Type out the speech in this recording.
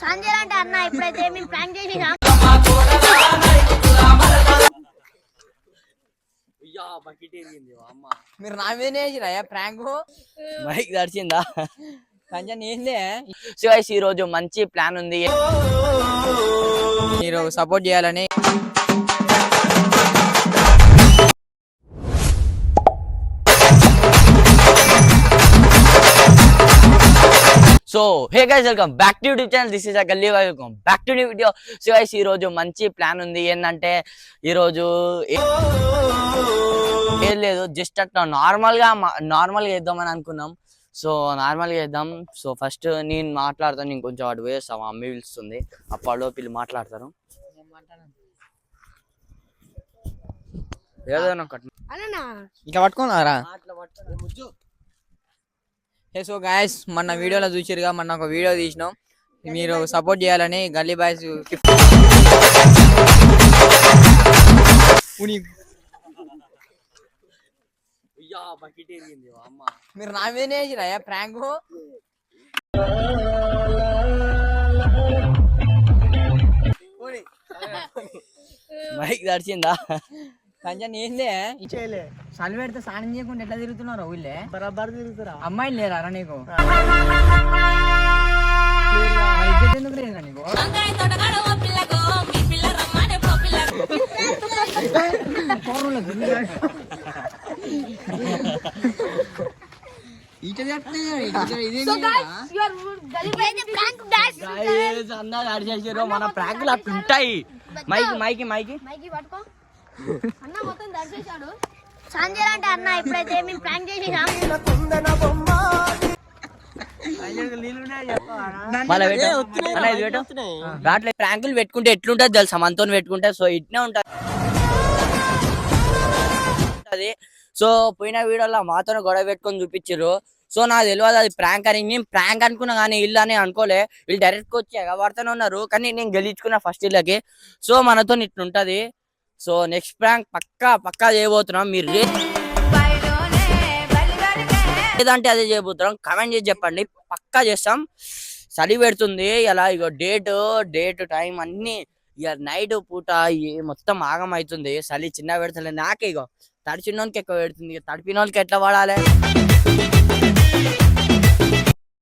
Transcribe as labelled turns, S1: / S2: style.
S1: సంజయ్ అంటే అన్న ఇప్పుడైతే మేము ప్రాంక్
S2: మీరు నా మీదనే వేసిరా ప్రాంక్?
S3: మైక్ దర్చిందా
S2: సంజయ్ ఏందే
S3: సో guys, ఈ రోజు మంచి ప్లాన్ ఉంది.
S2: మీరు సపోర్ట్ చేయాలని
S3: so hey guys welcome back to YouTube channel this is a Galli welcome back to new video so guys ఈ రోజు మంచి ప్లాన్ ఉంది. ఏంటంటే ఈ రోజు ఏ- లేదు జస్ట్ అట్లా నార్మల్గా నార్మల్గా వేద్దామని అనుకున్నాం. సో నార్మల్గా వేద్దాం సో ఫస్ట్ నేను మాట్లాడతాను. నేను కొంచెం అటు వేస్తాం మా మమ్మీ పిలుస్తుంది. అప్పుడు వీళ్ళు మాట్లాడతారు ఏదైనా
S2: ఇట్లా పట్టుకున్నారా? సో గాయస్ మొన్న వీడియోలో చూసిరుగా మొన్న ఒక వీడియో తీసినాం. మీరు సపోర్ట్ చేయాలని గల్లీ బాయ్స్ మీరు నా మీదనే వేసిరా ప్రాంక్?
S3: మైక్ దర్చిందా
S2: సంజయ్ ఏందే? చలి పెడితే స్నానం చేయకుండా ఎట్లా తిరుగుతున్నారు ఊళ్ళే
S4: బరాబర్ తిరుగుతారా?
S2: అమ్మాయిలు లేరా నీకు? ఎందుకు లేదురా నీకు?
S3: మన ప్రాంకులు అట్లా ఉంటాయి. మైకి మైకి మైకి
S1: మైకి పట్టుకో. అన్న మొత్తం దర్శేశాడు సంజయ్ అంటే అన్న ఇప్పుడైతే మేము ప్రాంక్ చేసేసాం.
S3: దాంట్లో ప్రాంకులు పెట్టుకుంటే ఎట్లుంటది తెలుసా? మనతో పెట్టుకుంటే సో ఇట్నే ఉంటది సో పోయిన వీడియోలో మాతో గొడవ పెట్టుకొని చూపించారు సో నాకు తెలియదు అది ప్రాంక్ అని. నేను ప్రాంక్ అనుకున్నా కానీ ఇల్లు అని అనుకోలే. వీళ్ళు డైరెక్ట్ వచ్చి ఎగబడుతూనే ఉన్నారు. కానీ నేను గెలిచుకున్నా ఫస్ట్ ఇళ్ళకి సో మనతో ఇట్లుంటది. సో నెక్స్ట్ ప్రాంక్ పక్కా పక్కా చేయబోతున్నాం. మీరు రే- ఏదంటే అదే చేయబోతున్నాం. కమెంట్ చేసి చెప్పండి. పక్కా చేస్తాం. చలి పెడుతుంది. ఇలా ఇగో డేట్ డేట్ టైం అన్ని ఇక నైట్ పూట మొత్తం ఆగం అవుతుంది చలి చిన్న పెడతలే. నాకే ఇగో తడిచినోనికి ఎక్కువ పెడుతుంది. ఇక తడిపినోళ్ళకి ఎట్లా వాడాలి?